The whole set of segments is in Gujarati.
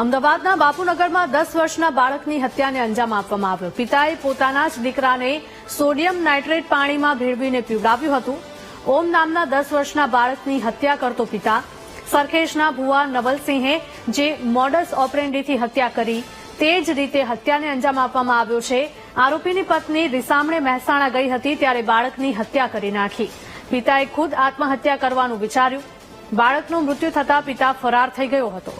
અમદાવાદના બાપુનગરમાં દસ વર્ષના બાળકની હત્યાને અંજામ આપવામાં આવ્યો. પિતાએ પોતાના જ દીકરાને સોડિયમ નાઇટ્રેટ પાણીમાં ભેળવીને પીવડાવ્યું હતું. ઓમ નામના દસ વર્ષના બાળકની હત્યા કરતો પિતા સરખેજના ભુવા નવલસિંહે જે મોડસ ઓપરેન્ડીથી હત્યા કરી, તે જ રીતે હત્યાને અંજામ આપવામાં આવ્યો છે. આરોપીની પત્ની રિસામણે મહેસાણા ગઈ હતી ત્યારે બાળકની હત્યા કરી નાખી. પિતાએ ખુદ આત્મહત્યા કરવાનું વિચાર્યું. બાળકનું મૃત્યુ થતાં પિતા ફરાર થઈ ગયો હતો.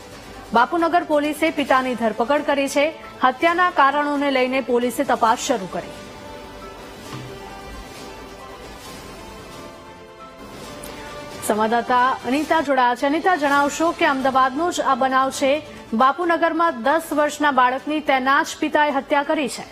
બાપુનગર પોલીસે પિતાની ધરપકડ કરી છે. હત્યાના કારણોને લઈને પોલીસે તપાસ શરૂ કરી. સંવાદદાતા અનિતા જોડાયા છે. અનિતા જણાવશો કે અમદાવાદનો જ આ બનાવ છે. બાપુનગરમાં દસ વર્ષના બાળકની તેના જ પિતાએ હત્યા કરી છે.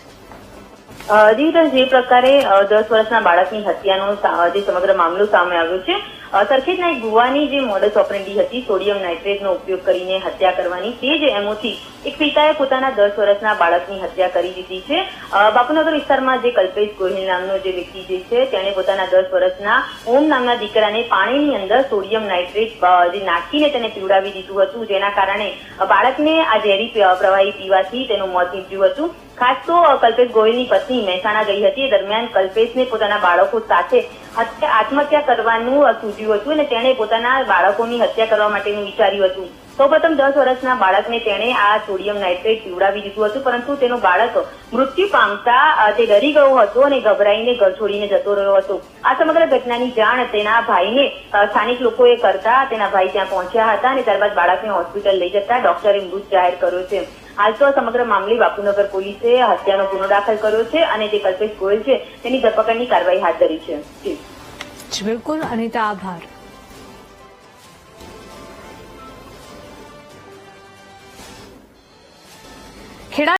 અ, જે પ્રકારે દસ વર્ષના બાળકની હત્યાનો જે સમગ્ર મામલો સામે આવ્યો છે સરખેજના એક ભુવાની જે મોડસ ઓપરેન્ડી હતી સોડિયમ નાઇટ્રેટનો ઉપયોગ કરીને હત્યા કરવાની, તે જ એમોથી એક પિતાએ પોતાના દસ વર્ષના બાળકની હત્યા કરી દીધી છે. બાપુનગર વિસ્તારમાં જે કલ્પેશ ગોહિલ નામનો જે વ્યક્તિ જે છે, તેણે પોતાના દસ વર્ષના ઓમ નામના દીકરાને પાણીની અંદર સોડિયમ નાઇટ્રેટ જે નાખીને તેને પીવડાવી દીધું હતું, જેના કારણે બાળકને આ ઝેરી પ્રવાહી પીવાથી તેનું મોત નીપજ્યું હતું. ખાસ તો કલ્પેશ ગોહિલની પત્ની મહેસાણા ગઈ હતી. દરમિયાન કલ્પેશને પોતાના બાળકો સાથે હત્યા આત્મહત્યા કરવાનું સૂચ્યું હતું અને તેણે પોતાના બાળકોની હત્યા કરવા માટેનું વિચાર્યું હતું. સૌપ્રથમ દસ વર્ષના બાળકને તેણે આ સોડિયમ નાઇટ્રેટ પીવડાવી દીધું હતું, પરંતુ તેનો બાળક મૃત્યુ પામતા તે ડરી ગયો હતો અને ગભરાઈને ઘર છોડીને જતો રહ્યો હતો. આ સમગ્ર ઘટનાની જાણ તેના ભાઈને સ્થાનિક લોકોએ કરતા તેના ભાઈ ત્યાં પહોંચ્યા હતા અને ત્યારબાદ બાળકને હોસ્પિટલ લઈ જતા ડોક્ટરે મૃત જાહેર કર્યો છે. હાલ તો સમગ્ર મામલે બાપુનગર પોલીસે હત્યાનો ગુનો દાખલ કર્યો છે અને જે કલ્પેશ ગોયલ છે, તેની ધરપકડની કાર્યવાહી હાથ ધરી છે. બિલકુલ, અનિતા, આભાર. ખેડા